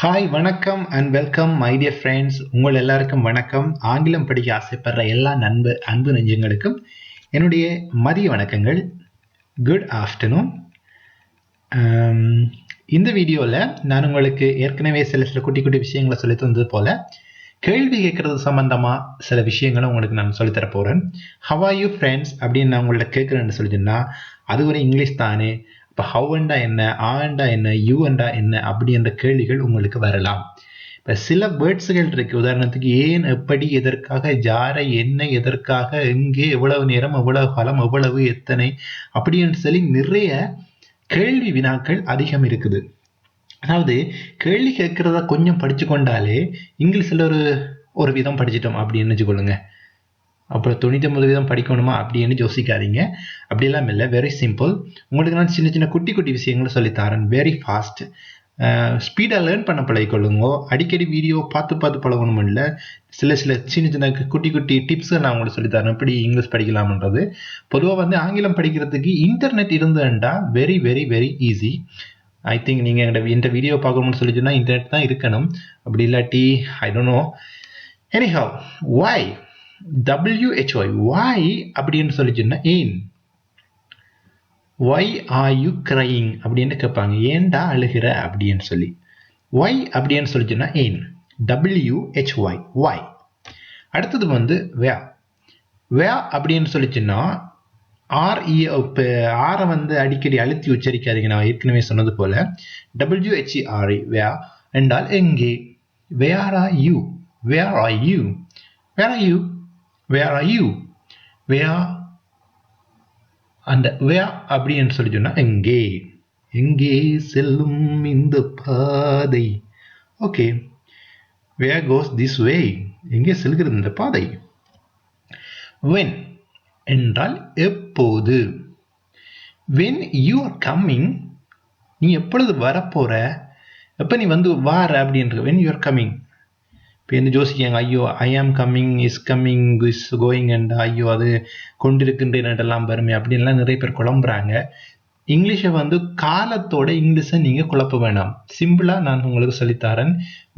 Hi வணக்கம் and welcome my dear friends உங்கள் எல்லாருக்கும் வணக்கம். ஆங்கிலம் படிக்க ஆசைப்படுற எல்லா நண்பு அன்பு நெஞ்சங்களுக்கும் என்னுடைய மதிய வணக்கங்கள். குட் ஆஃப்டர்நூன் um, இந்த வீடியோவில் நான் உங்களுக்கு ஏற்கனவே சில சில குட்டி குட்டி விஷயங்களை சொல்லி தந்தது போல் கேள்வி கேட்கறது சம்மந்தமாக சில விஷயங்களை உங்களுக்கு நான் சொல்லித்தர போகிறேன் ஹவா யூ ஃப்ரெண்ட்ஸ் அப்படின்னு நான் உங்கள்ட்ட கேட்குறேன்னு சொல்லிச்சுன்னா அது ஒரு இங்கிலீஷ் தானே. இப்போ ஹவுண்டா என்ன ஆண்டா என்ன யூஎண்டா என்ன அப்படின்ற கேள்விகள் உங்களுக்கு வரலாம். இப்போ சில வேர்ட்ஸுகள் இருக்கு. உதாரணத்துக்கு ஏன் எப்படி எதற்காக ஜாரை என்ன எதற்காக எங்கே எவ்வளவு நேரம் எவ்வளவு காலம் எவ்வளவு எத்தனை அப்படின்னு சொல்லி நிறைய கேள்வி வினாக்கள் அதிகம் இருக்குது. அதாவது கேள்வி கேட்கறத கொஞ்சம் படிச்சு கொண்டாலே இங்கிலீஷில் ஒரு ஒரு விதம் படிச்சிட்டோம் அப்படின்னு வச்சுக்கொள்ளுங்க. அப்புறம் தொண்ணூத்தொம்பது வீதம் படிக்கணுமா அப்படின்னு யோசிக்காதீங்க. அப்படிலாம் இல்லை. வெரி சிம்பிள் உங்களுக்கு நான் சின்ன சின்ன குட்டி குட்டி விஷயங்களை சொல்லித்தரேன் வெரி ஃபாஸ்ட் ஸ்பீடாக லேர்ன் பண்ண பழகிக்கொள்ளுங்க. அடிக்கடி வீடியோ பார்த்து பார்த்து பழகணும் இல்லை. சில சில சின்ன சின்ன குட்டி குட்டி டிப்ஸை நான் உங்களுக்கு சொல்லித்தரேன் எப்படி இங்கிலீஷ் படிக்கலாம்ன்றது. பொதுவாக வந்து ஆங்கிலம் படிக்கிறதுக்கு internet இருந்ததுண்டா? Very very very easy I think நீங்கள் இந்த வீடியோ பார்க்கணும்னு சொல்லிச்சுன்னா இன்டர்நெட் தான் இருக்கணும். அப்படி இல்லாட்டி I don't know anyhow why W H Y why அப்படின்னு சொல்லிச்சுன்னா ஏன்? ஒய் ஆர் யூ கிரையிங் அப்படின்னு கேட்பாங்க ஏன்டா அழுகிற? அப்படின்னு சொல்லி. ஒய் அப்படின்னு சொல்லிச்சுன்னா ஏன்? டபிள்யூஹெச்ஒய் ஒய் அடுத்தது வந்து வே. வே அப்படின்னு சொல்லிச்சுன்னா ஆர் இப்போ ஆரை வந்து அடிக்கடி அழுத்தி உச்சரிக்காதீங்க. நான் ஏற்கனவே சொன்னது போல. W H E R E where. என்றால் எங்கே? Where are you where are you where are you where are you where அந்த வே அப்படின்னு சொல்லி சொன்னால் எங்கே? எங்கே செல்லும் இந்த பாதை? Okay way cos this way எங்கே செல்கிறது இந்த பாதை? வென் என்றால் எப்போது? வென் யூ ஆர் கம்மிங் நீ எப்பொழுது வரப்போற? எப்போ நீ வந்து வார அப்படின்ற வென் யூ ஆர் கம்மிங் இப்போ என்ன யோசிக்காங்க ஐயோ I am coming is coming is going and ஐயோ அது கொண்டிருக்கின்றனெல்லாம் வருமே அப்படின்லாம் நிறைய பேர் குழம்புறாங்க. இங்கிலீஷை வந்து காலத்தோட இங்கிலீஷை நீங்கள் குழப்ப வேணாம். சிம்பிளாக நான் உங்களுக்கு சொல்லித்தரேன்.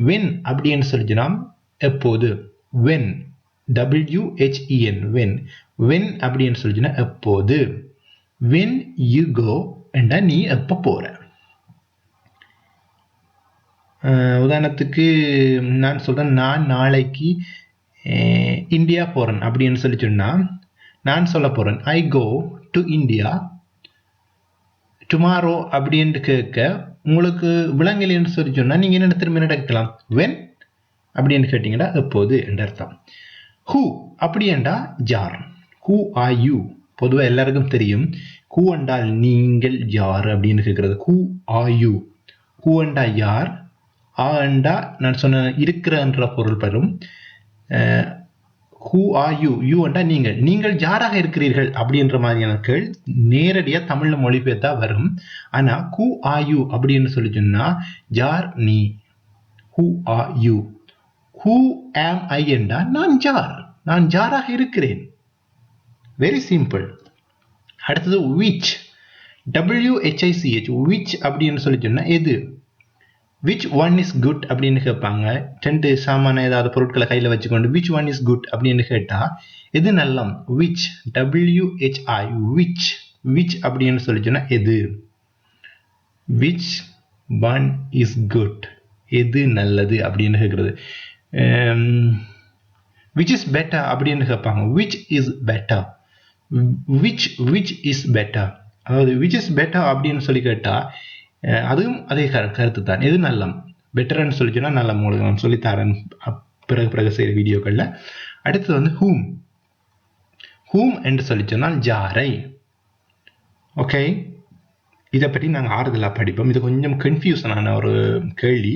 வென் அப்படின்னு சொல்லிச்சுன்னா எப்போது? வென் டபிள்யூஹெச்இஎன் வென் வென் அப்படின்னு சொல்லிச்சுன்னா எப்போது? வென் யூ கோ என்றா நீ எப்போ போகிற உதாரணத்துக்கு நான் சொல்கிறேன் நான் நாளைக்கு இந்தியா போகிறேன் அப்படின்னு சொல்லி சொன்னால் நான் சொல்ல போகிறேன் I go to India tomorrow அப்படின்ட்டு கேட்க உங்களுக்கு விலங்கிலின்னு சொல்லி சொன்னால் நீங்கள் என்ன திரும்ப நடக்கலாம். வென் அப்படின்னு கேட்டிங்கன்னா எப்போது என்ற அர்த்தம். ஹூ அப்படியண்டா ஜார் ஹூ ஆர் யூ பொதுவாக எல்லாருக்கும் தெரியும். ஹூ என்றால் நீங்கள் யார் அப்படின்னு கேட்குறது. ஹூ ஆர் யூ ஹூ என்றா யார்? ஆ என்றா நான் சொன்ன இருக்கிறன்ற பொருள் பெறும். ஹூ ஆர் யூ யூ என்றா நீங்கள். நீங்கள் யாராக இருக்கிறீர்கள்? அப்படின்ற மாதிரியான கேள். நேரடியாக தமிழில் மொழிபெயர்த்தா வரும். ஆனால் ஹூ ஆர் யூ அப்படின்னு சொல்லி சொன்னால் யார் நீ? ஹூ ஆர் யூ ஹூ ஆம் ஐ என்றா நான் ஜார் நான் ஜாராக இருக்கிறேன்? வெரி சிம்பிள் அடுத்தது which W H I C H which அப்படின்னு சொல்லி சொன்னால் எது? விச் ஒன் இஸ் குட் அப்படின்னு கேட்பாங்க. ரெண்டு சாமான ஏதாவது பொருட்களை கையில் வச்சுக்கொண்டு விச் ஒன் இஸ் குட் அப்படின்னு கேட்டால் எது நல்லம்? விச் டபிள்யூஹெச்ஐ விச் விச் அப்படின்னு சொல்லி சொன்னால் எது? விச் ஒன் இஸ் குட் எது நல்லது அப்படின்னு கேட்குறது. விச் இஸ் பெட்டர் அப்படின்னு கேட்பாங்க. Which is better which which is better அதாவது விச் இஸ் பெட்டர் அப்படின்னு சொல்லி கேட்டால் அதுவும் அதே கருத்து தான் எது நல்லம்? பெட்டர்னு சொல்லி சொன்னால் நல்ல உங்களுக்கு நான் சொல்லித்தரேன் பிறகு பிறகு செய்கிற வீடியோக்களில். அடுத்தது வந்து ஹூம் ஹூம் என்று சொல்லி சொன்னால் ஜாரை ஓகே இதை பற்றி நாங்கள் ஆறுதலாக படிப்போம். இது கொஞ்சம் கன்ஃபியூஷனான ஒரு கேள்வி.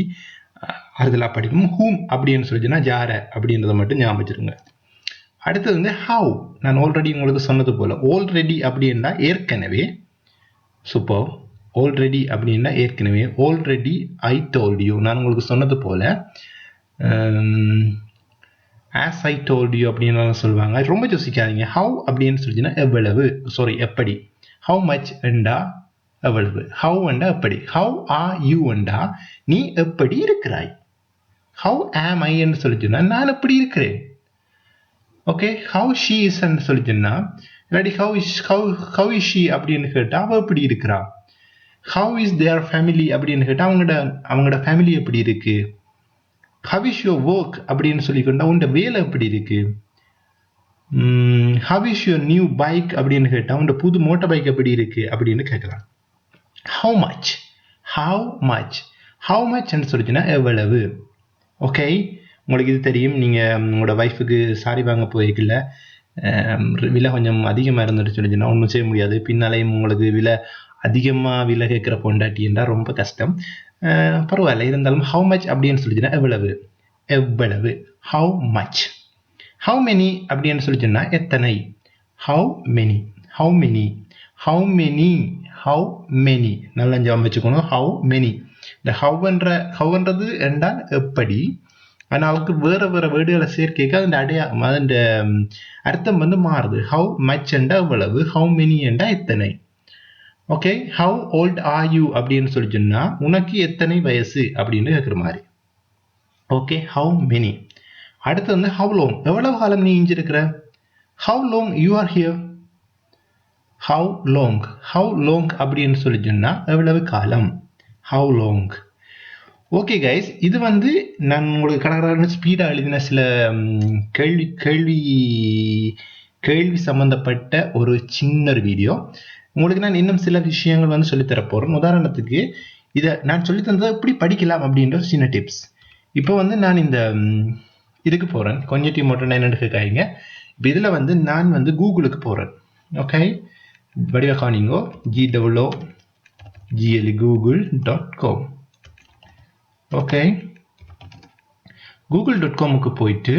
ஆறுதலாக படிப்போம். ஹூம் அப்படின்னு சொல்லி சொன்னால் ஜாரை அப்படின்றத மட்டும் ஞாபகம் வச்சுருங்க. அடுத்தது வந்து ஹவு நான் ஆல்ரெடி உங்களுக்கு சொன்னது போல். ஆல்ரெடி அப்படின்னா ஏற்கனவே சூப்பர் ஆல்ரெடி அப்படின்னா ஏற்கனவே ஆல்ரெடி ஐ டோல்டியூ நான் உங்களுக்கு சொன்னது போல் ஆஸ் ஐ டோல்டியூ அப்படின்னு சொல்லுவாங்க. ரொம்ப யோசிக்காதீங்க. ஹவு அப்படின்னு சொல்லிச்சுன்னா எவ்வளவு? சாரி எப்படி? ஹவு மச் என்றா எவ்வளவு? ஹவு அண்டா எப்படி? ஹவு ஆர் யூ அண்டா நீ எப்படி இருக்கிறாய்? ஹவு ஆம் ஐ என்று சொல்லி நான் எப்படி இருக்கிறேன்? ஓகே ஹவு ஷீ இஸ் சொல்லி சொன்னா இல்லாட்டி ஹவு ஹவு ஹவு ஷீ அப்படின்னு கேட்டால் அவள் எப்படி இருக்கிறா? ஹவு இஸ் தேர் ஃபேமிலி அப்படின்னு கேட்டால் அவங்களோட அவங்களோட ஃபேமிலி எப்படி இருக்கு? ஹவ் இஸ் யுவர் ஒர்க் அப்படின்னு சொல்லி கொண்டா உன்னோட வேலை எப்படி இருக்கு? How is your new bike அப்படின்னு கேட்டால் உன்னோட புது மோட்டார் பைக் எப்படி இருக்கு அப்படின்னு கேட்கலாம். How much how much how மச்ன்னு சொல்லிச்சுன்னா எவ்வளவு? ஓகே உங்களுக்கு இது தெரியும். நீங்கள் உங்களோட ஒய்ஃபுக்கு சாரி வாங்க போயிருக்கல விலை கொஞ்சம் அதிகமாக இருந்துட்டு சொல்லிச்சுன்னா ஒன்றும் செய்ய முடியாது. பின்னாலேயும் உங்களுக்கு விலை அதிகமாக விலை கேட்குற பொண்டாட்டின்னா ரொம்ப கஷ்டம். பரவாயில்ல இருந்தாலும் ஹவு மச் அப்படின்னு சொல்லிச்சுன்னா எவ்வளவு? எவ்வளவு? ஹவு மச் ஹவு மெனி அப்படின்னு சொல்லிச்சுன்னா எத்தனை? How many how many how many how many நல்லா ஜாம் வச்சுக்கணும் ஹவு மெனி இந்த ஹவ்ன்ற ஹவ்ன்றது என்றால் எப்படி? ஆனால் அவருக்கு வேறு வேறு வேர்டுகளை சேர்க்க அந்த அடையா அந்த அர்த்தம் வந்து மாறுது. ஹவு மச் என்றா எவ்வளவு? ஹவு மெனி என்றா எத்தனை? Okay how old are you அப்படின்னு சொல்லி சொன்னால் உனக்கு எத்தனை வயசு அப்படின்னு கேட்குற மாதிரி. ஓகே ஹவு மெனி அடுத்து வந்து ஹவு லோங் எவ்வளவு காலம் நீ இஞ்சிருக்கிற? How long you are here how long how long அப்படின்னு சொல்லி சொன்னால் எவ்வளவு காலம்? ஹவு லோங் ஓகே கைஸ் இது வந்து நான் உங்களுக்கு கடற்கரை ஸ்பீடாக எழுதின சில கேள்வி கேள்வி கேள்வி சம்மந்தப்பட்ட ஒரு சின்ன ஒரு வீடியோ உங்களுக்கு நான் இன்னும் சில விஷயங்கள் வந்து சொல்லித்தர போகிறேன் உதாரணத்துக்கு இதை நான் சொல்லித் தந்ததை எப்படி படிக்கலாம் அப்படின்ற ஒரு சின்ன டிப்ஸ் இப்போ வந்து நான் இந்த இதுக்கு போகிறேன் கொஞ்சம் மோட்டர் மட்டும் என்னென்னு கேட்காங்க இப்போ இதில் வந்து நான் வந்து கூகுளுக்கு போகிறேன் ஓகே? வடிவ காணிங்கோ G double O G L Google dot com okay? Google dot காமுக்கு போயிட்டு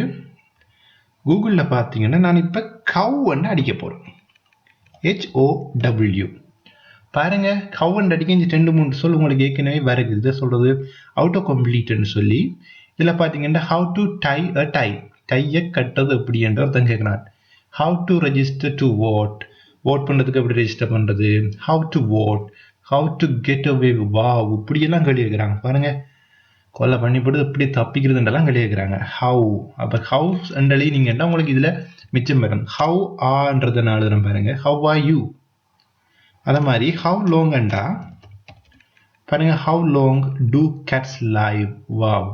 கூகுளில் பார்த்தீங்கன்னா நான் இப்போ கவ்ன்னு அடிக்க போகிறேன் ஹெச்ஓடபிள்யூ பாருங்க கவுண்ட் அடிக்க இந்த ரெண்டு மூணு சொல் உங்களுக்கு ஏற்கனவே வருது. இதை சொல்றது அவுட்டோ கம்ப்ளீட்னு சொல்லி இதில் பார்த்தீங்கன்னா how to tie a tie டையை கட்டது எப்படி என்று ஒருத்தன் கேட்குறான். How to register to vote vote பண்ணுறதுக்கு எப்படி ரெஜிஸ்டர் பண்ணுறது how to vote how to get away வா இப்படியெல்லாம் கேள்வி கேட்குறாங்க. பாருங்க கொலை பண்ணிப்படுது எப்படி தப்பிக்கிறதுன்றலாம் கேள்வி கேட்குறாங்க. ஹவு அப்போ ஹவுஸ் என்றலி நீங்கள் என்ன உங்களுக்கு இதில் மிச்சம் வரும் ஹவு ஆன்றதை நான் பாருங்க. ஹவ் ஆர் யூ அதே மாதிரி ஹவு லோங்கண்டா பாருங்க how long do cats live wow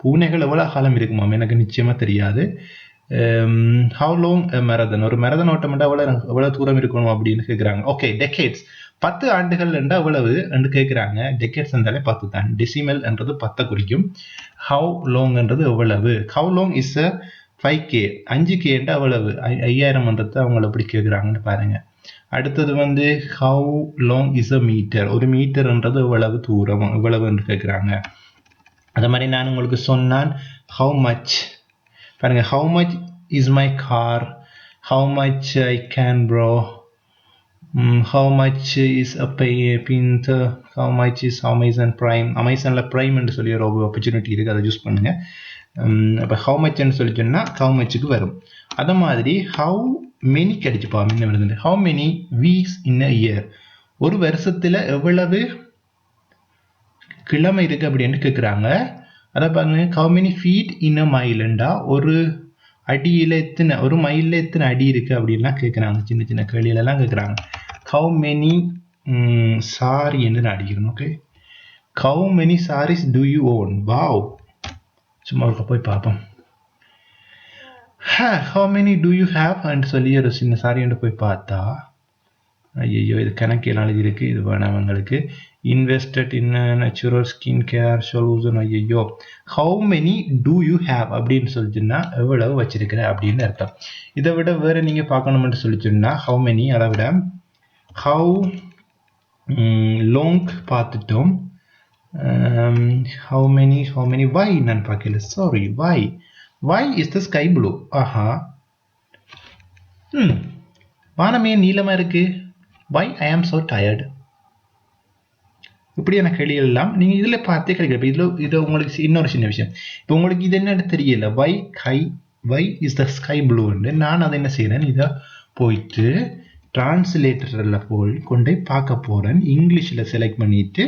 பூனைகள் எவ்வளோ காலம் இருக்குமாம் எனக்கு நிச்சயமாக தெரியாது. ஹவு லாங் மரதன் ஒரு மரதன் ஓட்டமெண்டா எவ்வளோ எவ்வளோ தூரம் இருக்கணும் அப்படின்னு கேட்குறாங்க. ஓகே டெக்கேட்ஸ் பத்து ஆண்டுகள் என்றால் எவ்வளவு என்று கேட்குறாங்க. டெக்கேட்ஸ் என்றாலே பத்து தான். டெசிமல் என்றது பத்தை குறிக்கும். ஹவு லாங்ன்றது எவ்வளவு? How long is a five K அஞ்சு கேன்ட்டு அவ்வளவு. ஐயாயிரம் ஐ- அவங்கள எப்படி கேட்குறாங்கன்னு பாருங்க. அடுத்தது வந்து how long is a metre ஒரு மீட்டர்ன்றது எவ்வளவு தூரம் எவ்வளவு கேட்குறாங்க அதே மாதிரி நான் உங்களுக்கு சொன்னான் ஹவு மச் பாருங்க how much is my car how much I can bro how much is a pint how much is Amazon Prime அமேசானில் ப்ரைம் என்று சொல்லி ஒரு ஆப்பர்ச்சுனிட்டி இருக்குது அதை யூஸ் பண்ணுங்கள் அப்போ ஹவு மச்னு சொல்லி சொன்னால் ஹவு மச்சுக்கு வரும் அதே மாதிரி ஹவு மெனி கிடைச்சுப்பா என்ன வருது how many weeks in a year ஒரு வருஷத்தில் எவ்வளவு கிழமை இருக்கு அப்படின்னு கேட்குறாங்க அதை பாருங்க how many feet in a மைலண்டா ஒரு அடியில் எத்தனை ஒரு மைலில் எத்தனை அடி இருக்குது அப்படின்லாம் கேட்குறாங்க சின்ன சின்ன கேள்வியிலலாம் கேட்குறாங்க ஹவு மெனி சாரி என்று நான் அடிக்கிறேன் okay how many saris do you own wow சும்மா போய் பார்ப்போம். How many do you have சொல்லி ஒரு சின்ன சாரின்ட்டு போய் பார்த்தா ஐயோ இது கணக்கில் எழுதியிருக்கு இது வேணாம் எங்களுக்கு. Invested in natural skin care solution ஐயோ how many do you have அப்படின்னு சொல்லிச்சுன்னா எவ்வளவு வச்சிருக்கிற அப்படின்னு அர்த்தம். இதை விட வேற நீங்க பார்க்கணும்னு சொல்லிச்சுன்னா ஹவு மெனி அதை விட ஹவு லோங் பார்த்துட்டோம். How many how many why நான் பார்க்கல sorry why why is the sky blue ஆஹா ம் வானமே நீளமாக இருக்கு. வை ஐ ஆம் so tired? இப்படியான கேள்விகள் எல்லாம் நீங்கள் இதில் பார்த்தே கிடைக்கிற இதில் இது உங்களுக்கு இன்னொரு சின்ன விஷயம். இப்போ உங்களுக்கு இது என்னன்னு தெரியல. வை கை வை இஸ் த ஸ்கை ப்ளூன்னு நான் அதை என்ன செய்கிறேன் இதை போயிட்டு டிரான்ஸ்லேட்டரில் போய் கொண்டு பார்க்க போகிறேன் இங்கிலீஷில் செலக்ட் பண்ணிவிட்டு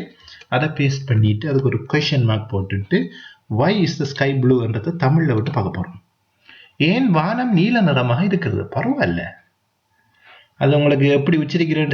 அதை பேஸ்ட் பண்ணிட்டு அதுக்கு ஒரு கொஷின் மார்க் போட்டுட்டு வை இஸ் த ஸ்கை ப்ளூன்றதை தமிழில் விட்டு பார்க்க போகிறோம் ஏன் வானம் நீல நிறமாக இருக்கிறது? பரவாயில்ல. அது உங்களுக்கு எப்படி உச்சரிக்கிறேன்